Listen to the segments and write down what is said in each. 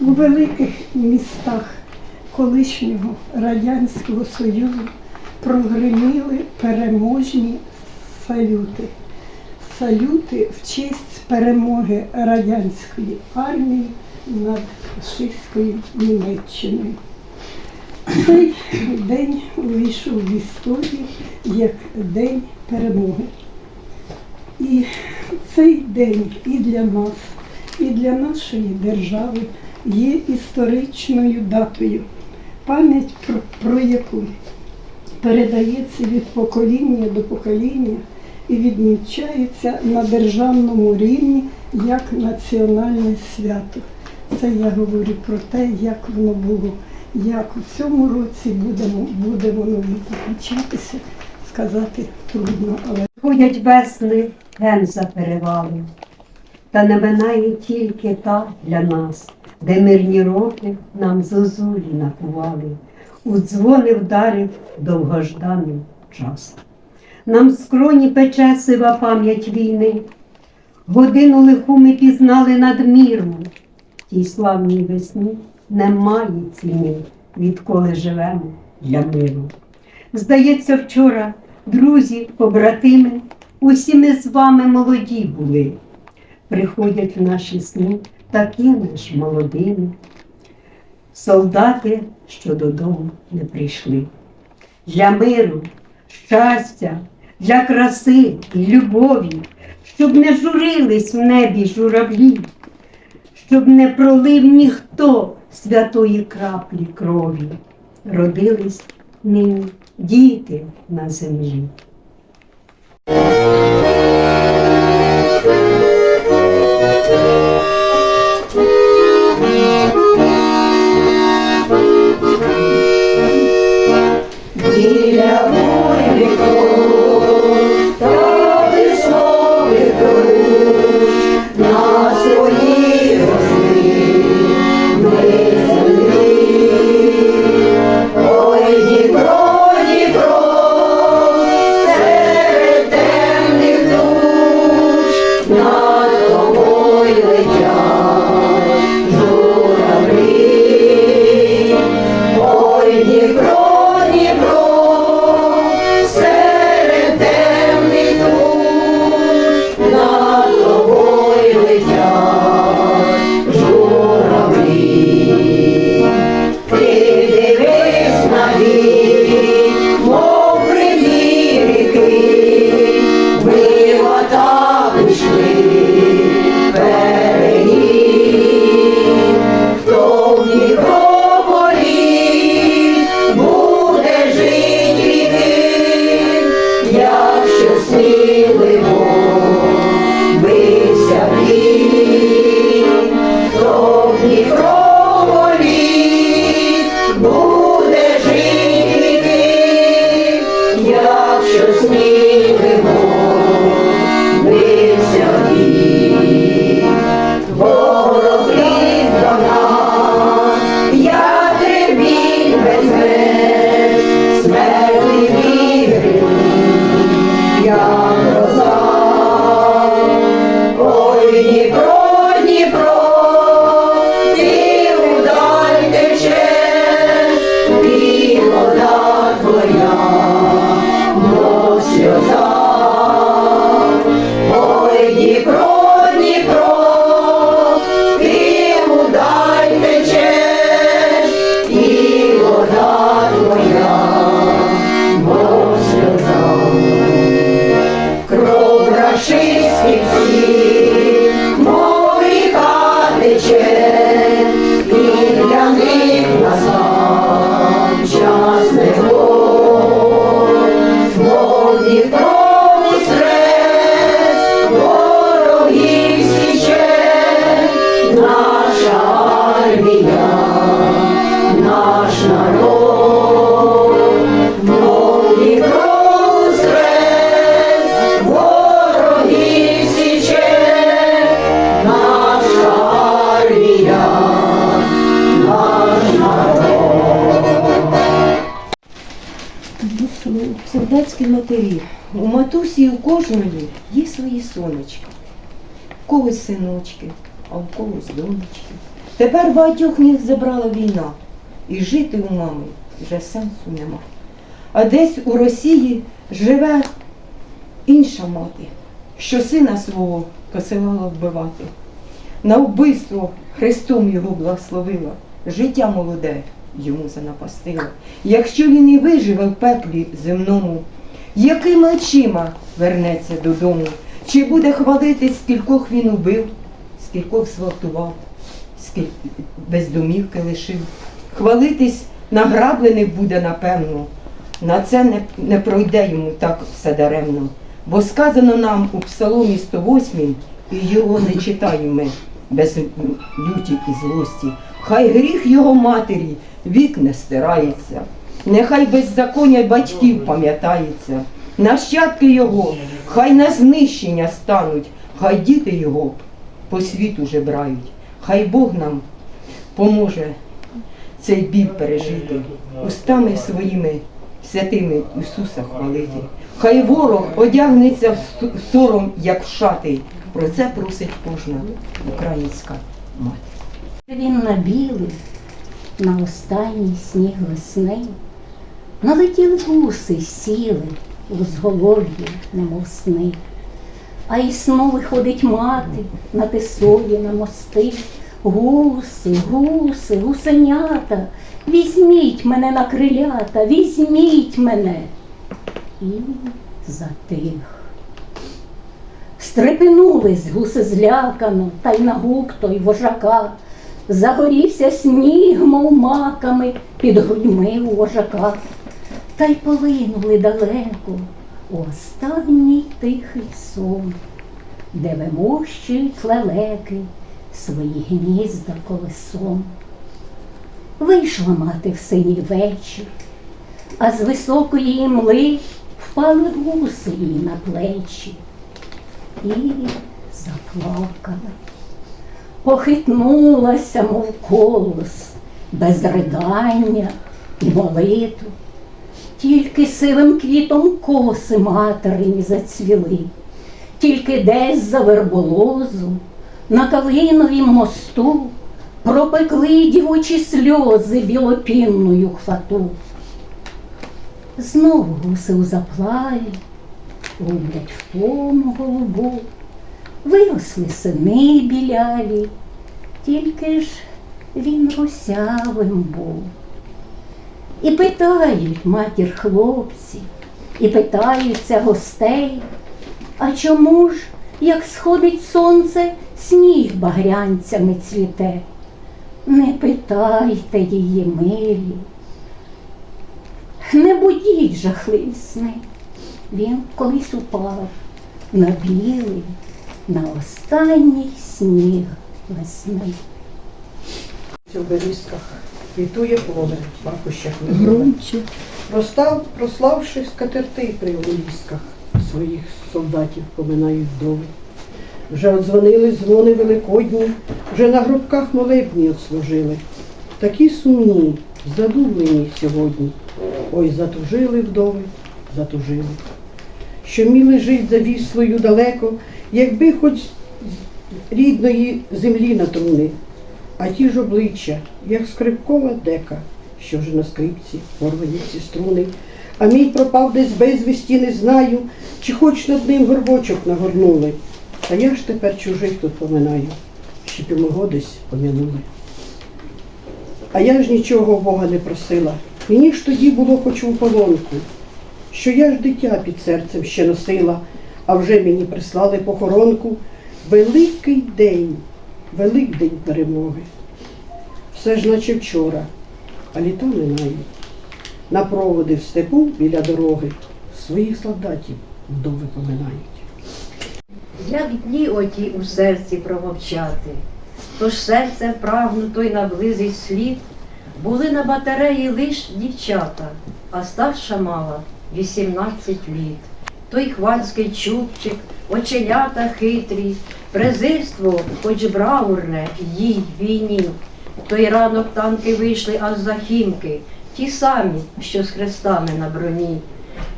У великих містах колишнього Радянського Союзу прогреміли переможні салюти. Салюти в честь перемоги радянської армії над фашистською Німеччиною. Цей день увійшов в історію як День перемоги. І цей день і для нас, і для нашої держави є історичною датою, пам'ять про, про яку передається від покоління до покоління і відмічається на державному рівні як національне свято. Це я говорю про те, як воно було, як у цьому році будемо, буде воно відмічатися, сказати трудно, але Ходять весни ген за перевали, та не минає тільки та для нас, де мирні роки нам зозулі напували, у дзвони вдарив довгожданий час. Нам скроні пече сива пам'ять війни, годину лиху ми пізнали надміру, тій славній весні немає ціни, відколи живемо для миру. Здається, вчора друзі, побратими, усі ми з вами молоді були. Приходять в наші сни такі ж молодими. Солдати, що додому не прийшли. Для миру, щастя, для краси і любові, щоб не журились в небі журавлі, щоб не пролив ніхто святої краплі крові. Родились нині діти на землі. Солдатські матері. У матусі у кожної є свої сонечки. У когось синочки, а у когось донечки. Тепер багатьох них забрала війна, і жити у мами вже сенсу нема. А десь у Росії живе інша мати, що сина свого посилала вбивати. На вбивство Христом його благословила, життя молоде йому занапастила. Якщо він і виживе в пеклі земному, якими очима вернеться додому? Чи буде хвалитись, скількох він убив, скількох зґвалтував, скільки без домівки лишив? Хвалитись награблений буде, напевно. На це не, не пройде йому так все даремно. Бо сказано нам у Псаломі 108, і його не читаємо ми без люті і злості. Хай гріх його матері вік не стирається, нехай беззаконня батьків пам'ятається, нащадки його, хай на знищення стануть, хай діти його по світу жебрають, хай Бог нам поможе цей біль пережити, устами своїми святими Ісуса хвалити. Хай ворог одягнеться в сором, як в шати. Про це просить кожна українська мати. Він набілив на останній сніг весни. Налетіли гуси, сіли у зголов'ї, немов сни. А із сну виходить мати на тисові на мости. Гуси, гуси, гусенята, візьміть мене на крилята, візьміть мене. І затих. Стрепенулись гуси злякано, та й на гук той вожака. Загорівся сніг, мов маками під грудьми у вожака. Та й полинули далеко у останній тихий сон, де вимощують лелеки свої гнізда колесом. Вийшла мати в синій вечір, а з високої імли впали гуси їй на плечі і заплакала. Похитнулася, мов колос, без ридання і молитв. Тільки сивим квітом коси материні зацвіли, тільки десь за верболозу на калиновім мосту пропекли дівочі сльози білопінною хвату. Знову гуси у заплаві, гублять в тому голубу, виросли сини біляві, тільки ж він русявим був. І питають матір хлопці, і питаються гостей, а чому ж, як сходить сонце, сніг багрянцями цвіте? Не питайте її милі, не будіть жахливі. Він колись упав на білий, на останній сніг весни. в берізках, квітує поле в пахощах. Громче. Простав, прославши скатерти при улісках, своїх солдатів поминають вдови. Вже одзвонили дзвони великодні, вже на гробках молебні отслужили. Такі сумні, задумлені сьогодні. Ой, затужили вдови, затужили. Що мій лежить за віслою далеко, якби хоч рідної землі на а ті ж обличчя, як скрипкова дека, що вже на скрипці порвані ці струни. А мій пропав десь безвісті, не знаю, чи хоч над ним горбочок нагорнули. Та я ж тепер чужих тут поминаю, щоб і мого десь помянули. А я ж нічого Бога не просила. Мені ж тоді було хоч у полонку, що я ж дитя під серцем ще носила, а вже мені прислали похоронку. Великий день, Великдень перемоги. Все ж наче вчора, а літа минають. На проводи в степу біля дороги своїх солдатів вдови поминають. Як дні оті у серці промовчати, тож серце прагну той наблизить слід, були на батареї лиш дівчата, а старша мала 18 літ. Той хвальський чубчик, оченята хитрі, презирство, хоч бравурне, їй війні. Той ранок танки вийшли аж за хімки, ті самі, що з хрестами на броні.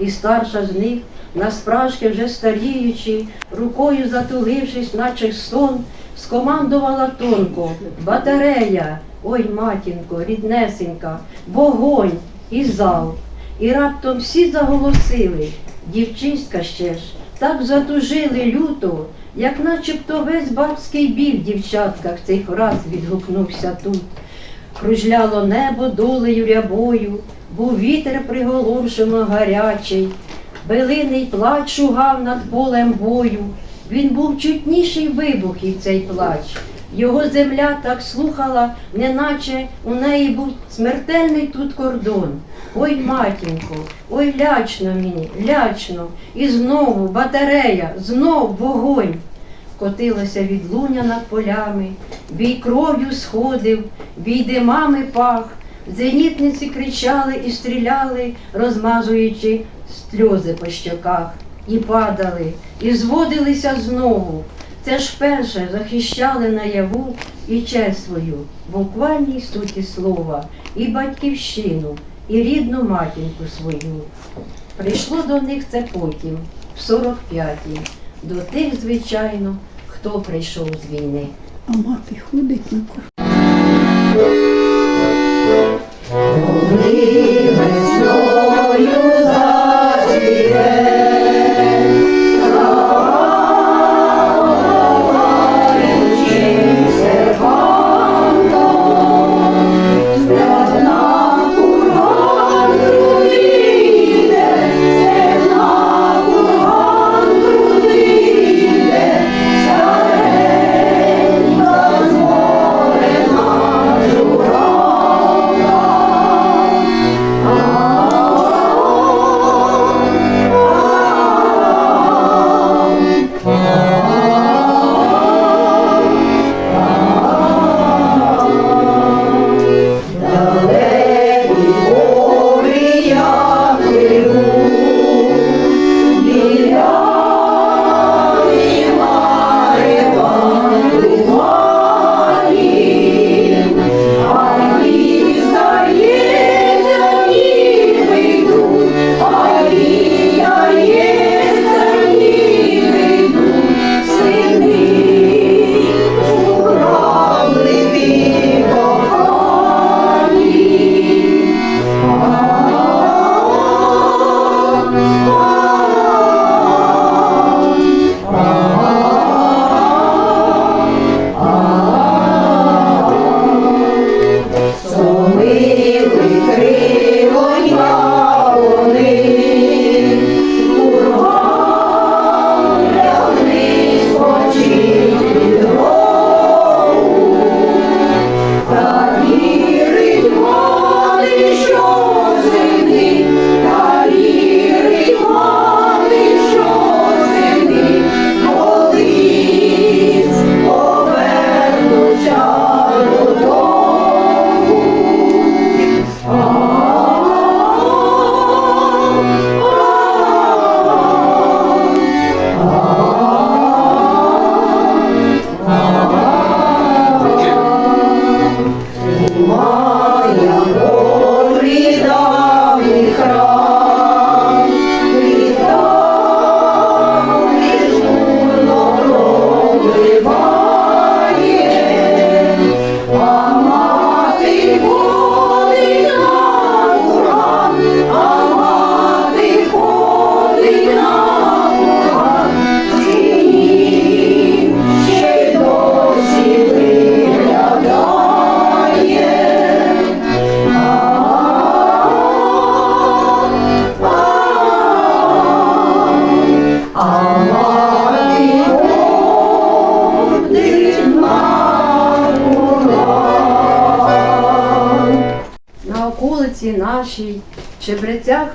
І старша з них, насправжки вже старіючи, рукою затулившись, наче сон, скомандувала тонко, батарея, ой, матінко, ріднесенька, вогонь і зал. І раптом всі заголосили, дівчиська ще ж, так затужили люто, як начебто весь бабський біль в дівчатках цей раз відгукнувся тут. Кружляло небо долею рябою, був вітер приголомшено гарячий, Белиний плач шугав над полем бою. Він був чутніший вибухів цей плач. Його земля так слухала, неначе у неї був смертельний тут кордон. Ой, матінко, ой, лячно мені, лячно. І знову батарея, знов вогонь. Котилося від луня над полями, бій кров'ю сходив, бій димами пах. Зенітниці кричали і стріляли, розмазуючи сльози по щоках, і падали, і зводилися знову. Це ж перше захищали наяву і честь свою, в буквальній суті слова, і батьківщину, і рідну матінку свою. Прийшло до них це потім, в 45-й, до тих, звичайно, хто прийшов з війни. А мати ходить на кор.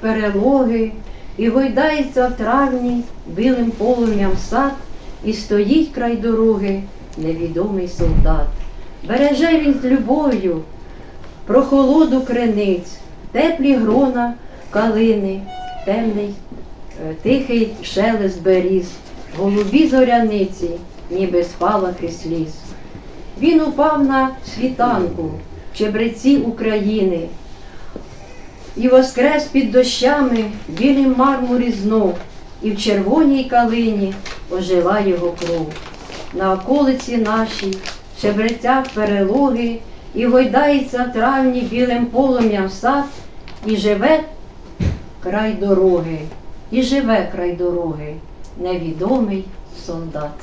Перелоги, і гойдається в травні білим полум'ям сад, і стоїть край дороги невідомий солдат. Береже він з любов'ю прохолоду криниць, теплі грона калини, темний, е, тихий шелест беріз, голубі зоряниці, ніби спалахи сліз. Він упав на світанку чебреці України і воскрес під дощами в білім мармурі знов, і в червоній калині ожила його кров. на околиці нашій, шебреця перелоги, і гойдається травні білим полум'ям сад, і живе край дороги, і живе край дороги, невідомий солдат.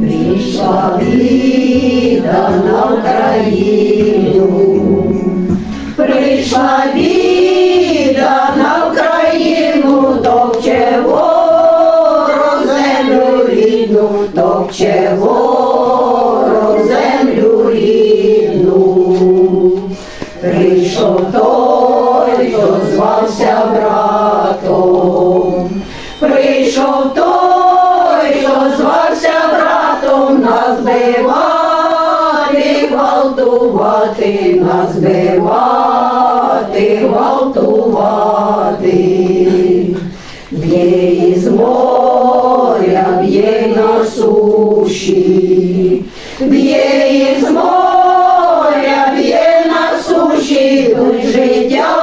Прийшла біда на Україну, прийшла бивати, гвалтувати. Б'є із моря, б'є на суші, б'є із моря, б'є на суші, йдуть життя,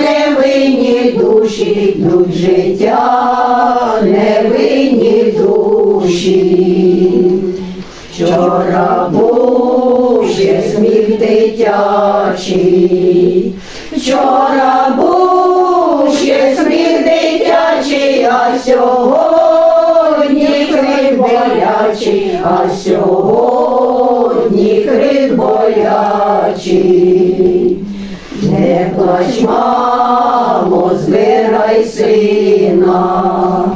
невинні душі, йдуть життя, невинні душі. Вчора був ще сміх дитячий, вчора був ще сміх дитячий, а сьогодні крик болячий, а сьогодні крик болячий. Не плач, мамо, збирай сина,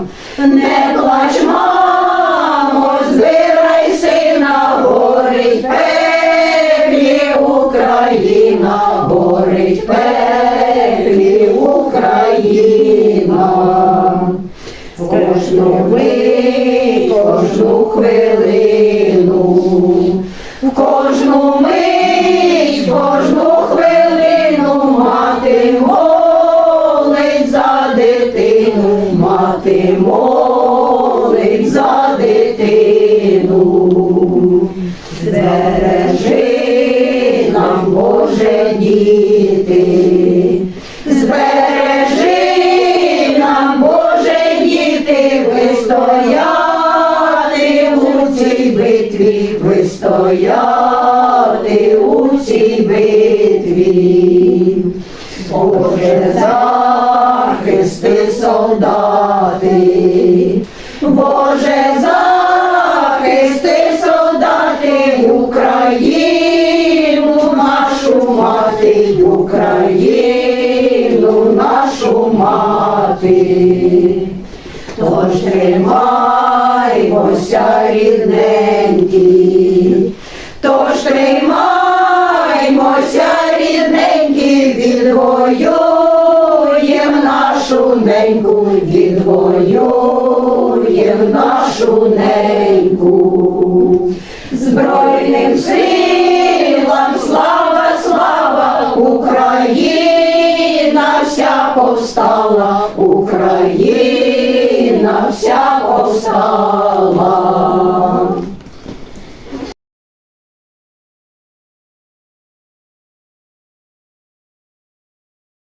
Тож тримаймося, рідненькі,